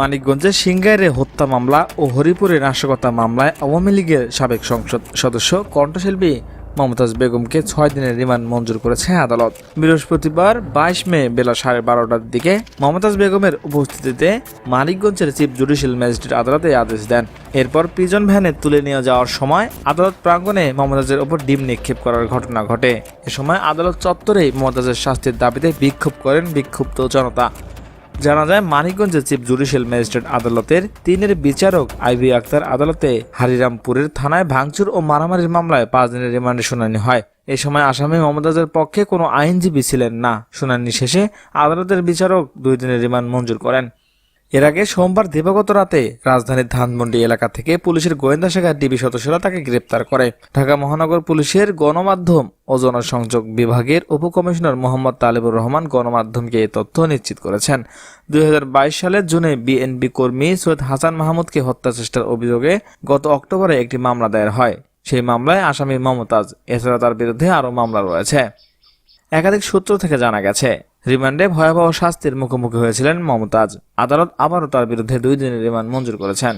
মানিকগঞ্জের সিঙ্গাইরে হত্যা মামলা ও হরিপুরে নাশকতা মামলায় আওয়ামী লীগের সাবেক সংসদ সদস্য কণ্ঠশিল্পী মমতাজ বেগমকে ছয় দিনের রিমান্ড মঞ্জুর করেছে আদালত। বৃহস্পতিবার বাইশ মে বেলা সাড়ে বারোটার দিকে মমতাজ বেগমের উপস্থিতিতে মানিকগঞ্জের চিফ জুডিশিয়াল ম্যাজিস্ট্রেট আদালতে আদেশ দেন। এরপর প্রিজন ভ্যানে তুলে নিয়ে যাওয়ার সময় আদালত প্রাঙ্গণে মমতাজের ওপর ডিম নিক্ষেপ করার ঘটনা ঘটে। এ সময় আদালত চত্বরে মমতাজের শাস্তির দাবিতে বিক্ষোভ করেন বিক্ষুব্ধ জনতা। জানা যায়, মানিকগঞ্জের চিফ জুডিশিয়াল ম্যাজিস্ট্রেট আদালতের তিনের বিচারক আইভি আক্তার আদালতে হারিরামপুরের থানায় ভাঙচুর ও মারামারির মামলায় পাঁচ দিনের রিমান্ডে শুনানি হয়। এ সময় আসামি মমতাজের পক্ষে কোনো আইনজীবী ছিলেন না। শুনানি শেষে আদালতের বিচারক দুই দিনের রিমান্ড মঞ্জুর করেন। এর আগে সোমবার দিবাগত রাতে রাজধানীর ধানমন্ডি এলাকা থেকে পুলিশের গোয়েন্দা শাখার ডিবি সদস্যরা তাকে গ্রেপ্তার করে। ঢাকা মহানগর পুলিশের গণমাধ্যম ও জনসংযোগ বিভাগের উপকমিশনার মোহাম্মদ তালেবুর রহমান গণমাধ্যমকে এই তথ্য নিশ্চিত করেছেন। দুই হাজার বাইশ সালের জুনে বিএনপি কর্মী সৈয়দ হাসান মাহমুদকে হত্যা চেষ্টার অভিযোগে গত অক্টোবরে একটি মামলা দায়ের হয়। সেই মামলায় আসামি মমতাজ, এছাড়া তার বিরুদ্ধে আরও মামলা রয়েছে। একাধিক সূত্র থেকে জানা গেছে রিমান্ডে ভয়াবহ শাস্তির মুখোমুখি হয়েছিলেন মমতাজ। আদালত আবারও তার বিরুদ্ধে দুই দিনের রিমান্ড মঞ্জুর করেছেন।